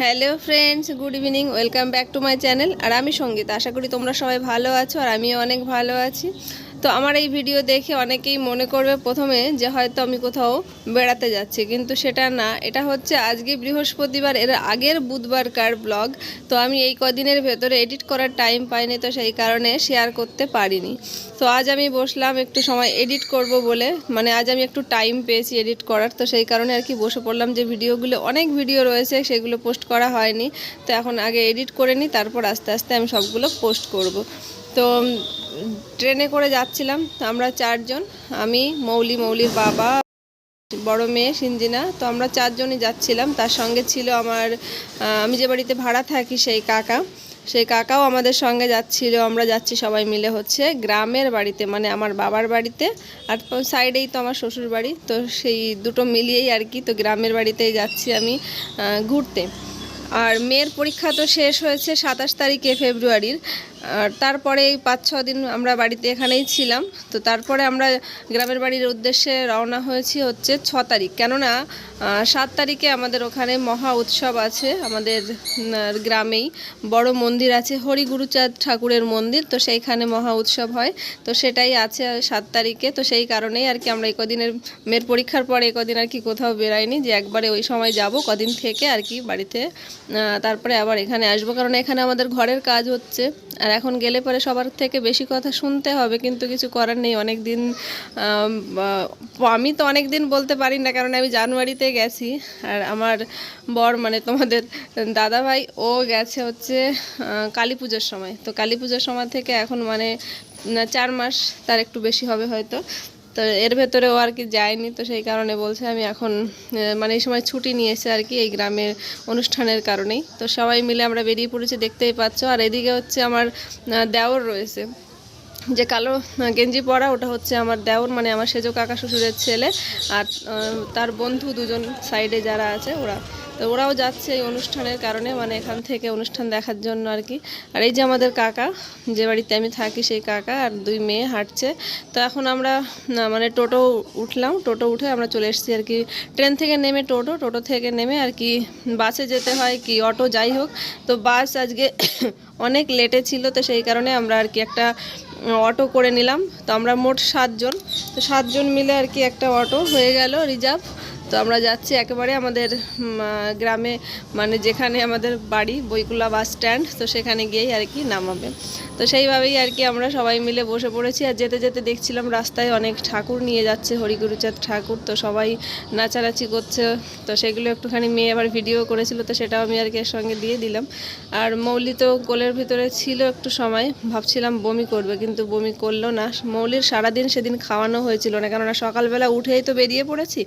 Hello friends, good evening, welcome back to my channel. আর আমি সংগীত, আশা করি তোমরা সবাই ভালো আছো, আর আমিও অনেক ভালো আছি। তো আমার এই ভিডিও দেখে অনেকেই মনে করবে প্রথমে যে হয়তো আমি কোথাও বেড়াতে যাচ্ছি, কিন্তু সেটা না। এটা হচ্ছে আজকে বৃহস্পতিবার, এর আগের বুধবারকার ব্লগ তো আমি এই কদিনের ভেতরে এডিট করার টাইম পাইনি, তো সেই কারণে শেয়ার করতে পারিনি। তো আজ আমি বসলাম একটু সময় এডিট করব বলে। মানে আজ আমি একটু টাইম পেয়েছি এডিট করার, তো সেই কারণে আর কি বসে পড়লাম যে ভিডিওগুলো অনেক ভিডিও রয়েছে, সেগুলো পোস্ট করা হয়নি। তো এখন আগে এডিট করে নিই, তারপর আস্তে আস্তে আমি সবগুলো পোস্ট করব। তো ট্রেনে করে যাচ্ছিলাম আমরা চারজন, আমি, মৌলি, মৌলির বাবা, বড় মেয়ে সিঞ্জিনা তো আমরা চারজনই যাচ্ছিলাম। তার সঙ্গে ছিল আমার আমি যে বাড়িতে ভাড়া থাকি সেই কাকা। সেই কাকাও আমাদের সঙ্গে যাচ্ছিল, আমরা যাচ্ছি সবাই মিলে হচ্ছে গ্রামের বাড়িতে মানে আমার বাবার বাড়িতে। আর সাইডেই তো আমার শ্বশুর বাড়ি, তো সেই দুটো মিলিয়েই আর কি, তো গ্রামের বাড়িতেই যাচ্ছি আমি ঘুরতে। আর মেয়ের পরীক্ষা তো শেষ হয়েছে সাতাশ তারিখে ফেব্রুয়ারির তারপরে এই পাঁচ, ছ দিন আমরা বাড়িতে এখানেই ছিলাম। তো তারপরে আমরা গ্রামের বাড়ির উদ্দেশ্যে রওনা হয়েছি হচ্ছে ছ তারিখ। কেননা সাত তারিখে আমাদের ওখানে মহা উৎসব আছে আমাদের গ্রামেই। বড় মন্দির আছে, হরিগুরুচাঁদ ঠাকুরের মন্দির, তো সেইখানে মহা উৎসব হয়। তো সেটাই আছে সাত তারিখে। তো সেই কারণেই আর কি আমরা এই কদিনের, মেয়ের পরীক্ষার পরে কদিন আর কি কোথাও বেরাইনি যে একবারে ওই সময় যাব, কদিন থেকে আর কি বাড়িতে। তারপরে আবার এখানে আসব, কারণ এখানে আমাদের ঘরের কাজ হচ্ছে। আর এখন গেলে পরে সবার থেকে বেশি কথা শুনতে হবে, কিন্তু কিছু করার নেই। অনেক দিন আমি তো অনেক দিন বলতে পারি না, কারণ আমি জানুয়ারিতে গেছি। আর আমার বর মানে তোমাদের দাদা ভাই ও গেছে হচ্ছে কালী পুজোর সময়। তো কালী পুজোর সময় থেকে এখন মানে চার মাস তার একটু বেশি হবে হয়তো। তো এর ভেতরে ও আর কি যায়নি, তো সেই কারণে বলছে আমি এখন মানে এই সময় ছুটি নিয়েছে আর কি এই গ্রামের অনুষ্ঠানের কারণেই। তো সবাই মিলে আমরা বেরিয়ে পড়েছি, দেখতেই পাচ্ছ। আর এদিকে হচ্ছে আমার দেওর রয়েছে। যে কালো গেঞ্জি পরা, ওটা হচ্ছে আমার দেওর মানে আমার সেজো কাকা শ্বশুরের ছেলে। আর তার বন্ধু দুজন সাইডে যারা আছে, ওরা। তো ওরাও যাচ্ছে এই অনুষ্ঠানের কারণে মানে এখান থেকে অনুষ্ঠান দেখার জন্য আর কি। আর এই যে আমাদের কাকা, যে বাড়িতে আমি থাকি সেই কাকা আর দুই মেয়ে হাঁটছে। তো এখন আমরা মানে টোটো উঠলাম, টোটো উঠে আমরা চলে এসেছি আর কি। ট্রেন থেকে নেমে টোটো টোটো থেকে নেমে আর কি বাসে যেতে হয় কি অটো, যাই হোক। তো বাস আজকে অনেক লেটে ছিল, তো সেই কারণে আমরা আর কি একটা অটো করে নিলাম। তো আমরা মোট সাতজন, তো সাতজন মিলে আর কি একটা অটো হয়ে গেল, রিজার্ভ। তো আমরা যাচ্ছি একেবারে আমাদের গ্রামে মানে যেখানে আমাদের বাড়ি বইকুলা বাস স্ট্যান্ড, তো সেখানে গিয়েই আর কি নামাবে। তো সেইভাবেই আর কি আমরা সবাই মিলে বসে পড়েছি আর যেতে যেতে দেখছিলাম রাস্তায় অনেক ঠাকুর নিয়ে যাচ্ছে, হরিগুরুচাঁদ ঠাকুর, তো সবাই নাচানাচি করছে, তো সেগুলো একটুখানি মেয়ে আবার ভিডিও করেছিল, তো সেটাও আমি আর কি এর সঙ্গে দিয়ে দিলাম। আর মৌলি তো কোলের ভিতরে ছিল একটু সময়, ভাবছিলাম বমি করবে, কিন্তু বমি করল না। মৌলির সারাদিন সেদিন খাওয়ানো হয়েছিল না, কেননা সকালবেলা উঠেই তো বেরিয়ে পড়েছি।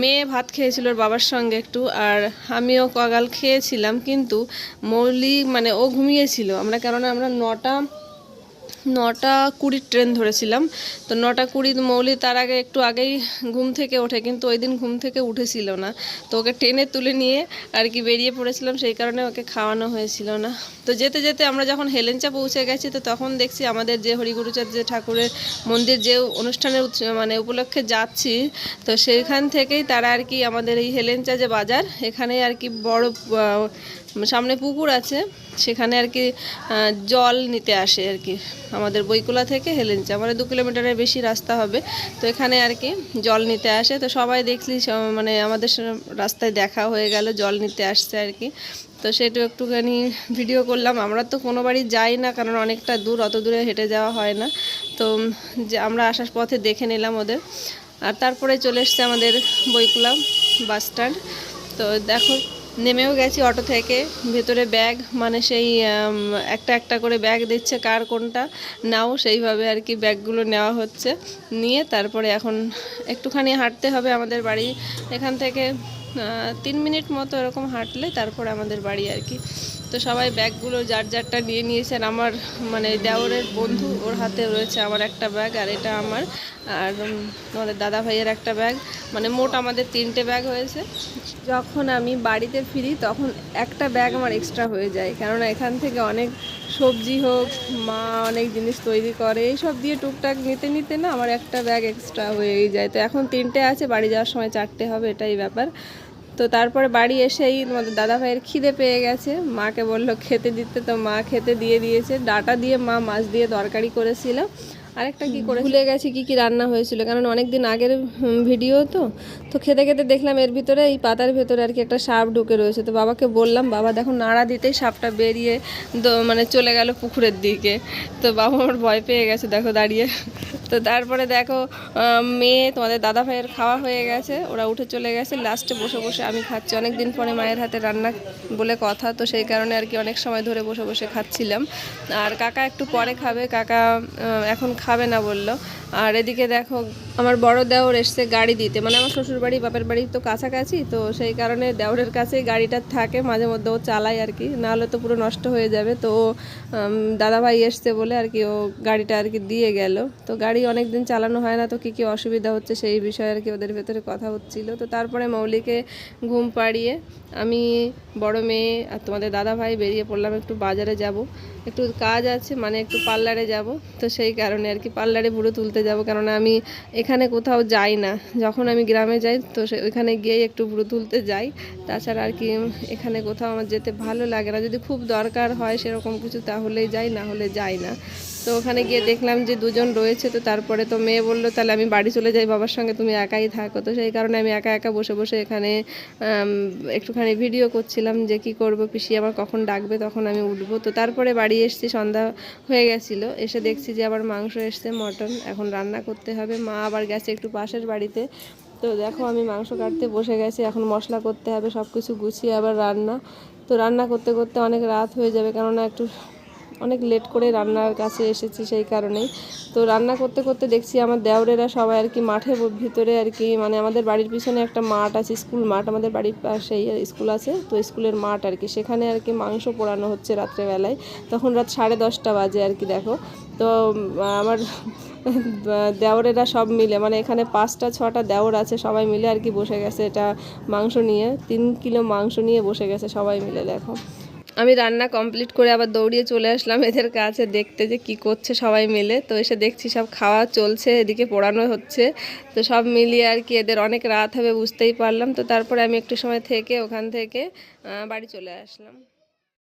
মেয়ে ভাত খেয়েছিল বাবার সঙ্গে একটু, আর আমিও কগাল খেয়েছিলাম, কিন্তু মৌলি মানে ও ঘুমিয়েছিল। আমরা কেননা আমরা নটা নটা কুড়ির ট্রেন ধরেছিলাম। তো নটা কুড়ি মৌলি তার আগে একটু আগেই ঘুম থেকে ওঠে, কিন্তু ওই দিন ঘুম থেকে উঠেছিল না। তো ওকে ট্রেনে তুলে নিয়ে আর কি বেরিয়ে পড়েছিলাম, সেই কারণে ওকে খাওয়ানো হয়েছিল না। তো যেতে যেতে আমরা যখন হেলেঞ্চা পৌঁছে গেছি, তো তখন দেখছি আমাদের যে হরিগুরুচাঁদ যে ঠাকুরের মন্দির যে অনুষ্ঠানের মানে উপলক্ষে যাচ্ছি, তো সেইখান থেকেই তারা আর কি আমাদের এই হেলেঞ্চা যে বাজার এখানে আর কি বড় সামনে পুকুর আছে, সেখানে আর কি জল নিতে আসে আর কি। আমাদের বইকুলা থেকে হেলেঞ্চা মানে দু কিলোমিটারের বেশি রাস্তা হবে। তো এখানে আর কি জল নিতে আসে। তো সবাই দেখলি মানে আমাদের রাস্তায় দেখা হয়ে গেল, জল নিতে আসছে আর কি। তো সেটা একটুখানি ভিডিও করলাম। আমরা তো কোনো বাড়ি যাই না, কারণ অনেকটা দূর, অত দূরে হেঁটে যাওয়া হয় না। তো যে আমরা আসার পথে দেখে নিলাম ওদের। আর তারপরে চলে এসছে আমাদের বইকুলা বাস স্ট্যান্ড। তো দেখো নেমেও গেছি অটো থেকে। ভেতরে ব্যাগ মানে সেই একটা একটা করে ব্যাগ দিচ্ছে কার কোনটা। নাও সেইভাবে আর কি ব্যাগগুলো নেওয়া হচ্ছে। নিয়ে তারপরে এখন একটুখানি হাঁটতে হবে আমাদের বাড়ি। এখান থেকে তিন মিনিট মতো এরকম হাঁটলে তারপরে আমাদের বাড়ি আর কি। তো সবাই ব্যাগগুলো যার যারটা নিয়ে নিয়েছেন, আমার মানে দেওরের বন্ধু, ওর হাতে রয়েছে আমার একটা ব্যাগ আর এটা আমার। আর আমাদের দাদা ভাইয়ের একটা ব্যাগ। মানে মোট আমাদের তিনটে ব্যাগ হয়েছে। যখন আমি বাড়িতে ফিরি, তখন একটা ব্যাগ আমার এক্সট্রা হয়ে যায়। কেননা এখান থেকে অনেক সবজি হোক, মা অনেক জিনিস তৈরি করে, এইসব দিয়ে টুকটাক নিতে নিতে না আমার একটা ব্যাগ এক্সট্রা হয়েই যায়। তো এখন তিনটে আছে, বাড়ি যাওয়ার সময় চারটে হবে, এটাই ব্যাপার। তো তারপরে বাড়ি এসেই তোমাদের দাদা ভাইয়ের খিদে পেয়ে গেছে। মাকে বলল, খেতে দিতে। তো মা খেতে দিয়ে দিয়েছে। ডাটা দিয়ে মা মাছ দিয়ে তরকারি করেছিল। আরেকটা কি করে ভুলে গেছি কি কি রান্না হয়েছিল। কারণ অনেক দিন আগের ভিডিও তো। তো খেতে খেতে দেখলাম এর ভিতরে এই পাতার ভেতরে আর কি একটা সাপ ঢুকে রয়েছে। তো বাবাকে বললাম, বাবা, দেখো নাড়া দিতেই সাপটা বেরিয়ে মানে চলে গেল পুকুরের দিকে। তো বাবা আমার ভয় পেয়ে গেছে। দেখো দাঁড়িয়ে। তো তারপরে দেখো মেয়ে, তোমাদের দাদা ভাইয়ের খাওয়া হয়ে গেছে, ওরা উঠে চলে গেছে লাস্টে বসে বসে আমি খাচ্ছি। অনেক দিন পরে মায়ের হাতে রান্না বলে কথা, তো সেই কারণে আর কি অনেক সময় ধরে বসে বসে খাচ্ছিলাম। আর কাকা একটু পরে খাবে, কাকা এখন খাবে না বলল। আর এদিকে দেখো, আমার বড় দেওর এসছে গাড়ি দিতে। মানে আমার শ্বশুর বাড়ি বাপের বাড়ি তো কাছাকাছি, তো সেই কারণে দেওরের কাছেই গাড়িটা থাকে, মাঝে মধ্যে ও চালায় আর কি। নাহলে তো পুরো নষ্ট হয়ে যাবে। তো দাদা ভাই এসছে বলে আর কি ও গাড়িটা আর কি দিয়ে গেল। তো গাড়ি অনেক দিন চালানো হয় না, তো কী কী অসুবিধা হচ্ছে সেই বিষয়ে আর কি ওদের ভেতরে কথা হচ্ছিল। তো তারপরে মৌলিকে ঘুম পাড়িয়ে আমি বড় মেয়ে আর তোমাদের দাদা ভাই বেরিয়ে পড়লাম একটু বাজারে যাব। একটু কাজ আছে মানে একটু পার্লারে যাব। তো সেই কারণে আর কি পার্লারে ভুড়ো তুলতে যাব, কেননা আমি এখানে কোথাও যাই না। যখন আমি গ্রামে যাই, তো সে ওইখানে গিয়েই একটু ভুড়ো তুলতে যাই। তাছাড়া আর কি এখানে কোথাও আমার যেতে ভালো লাগে না। যদি খুব দরকার হয় সেরকম কিছু তাহলেই যাই, না হলে যাই না। তো ওখানে গিয়ে দেখলাম যে দুজন রয়েছে, তো তারপরে তো মেয়ে বলল, তাহলে আমি বাড়ি চলে যাই, বাবার সঙ্গে তুমি একাই থাকো। তো সেই কারণে আমি একা একা বসে বসে এখানে একটুখানি ভিডিও করছিলাম যে কি করব, পিসি আবার কখন ডাকবে, তখন আমি উঠবো। তো তারপরে বাড়ি এসেছি, সন্ধ্যা হয়ে গেছিল, এসে দেখছি যে আবার মাংস এসছে, মটন, এখন রান্না করতে হবে। মা আবার গেছে একটু পাশের বাড়িতে। তো দেখো আমি মাংস কাটতে বসে গেছি, এখন মশলা করতে হবে সব কিছু গুছিয়ে আবার রান্না। তো রান্না করতে করতে অনেক রাত হয়ে যাবে, কেননা একটু অনেক লেট করে রান্নার কাছে এসেছি সেই কারণেই। তো রান্না করতে করতে দেখছি আমার দেওরেরা সবাই আর কি মাঠের ভিতরে আর কি মানে আমাদের বাড়ির পিছনে একটা মাঠ আছে, স্কুল মাঠ। আমাদের বাড়ির পাশেই স্কুল আছে, তো স্কুলের মাঠ আর কি। সেখানে আর কি মাংস পোড়ানো হচ্ছে রাত্রেবেলায়। তখন রাত সাড়ে দশটা বাজে আর কি, দেখো। তো, আমার দেওরেরা সব মিলে মানে এখানে পাঁচটা, ছটা দেওর আছে, সবাই মিলে আর কি বসে গেছে এটা মাংস নিয়ে। তিন কিলো মাংস নিয়ে বসে গেছে সবাই মিলে, দেখো। আমি রান্না কমপ্লিট করে আবার দৌড়িয়ে চলে আসলাম এদের কাছে দেখতে যে কি করছে সবাই মিলে। তো এসে দেখছি সব খাওয়া চলছে, এদিকে পড়ানো হচ্ছে। তো সব মিলিয়ে আর কি এদের অনেক রাত হবে বুঝতেই পারলাম। তো তারপরে আমি একটু সময় থেকে ওখান থেকে বাড়ি চলে আসলাম।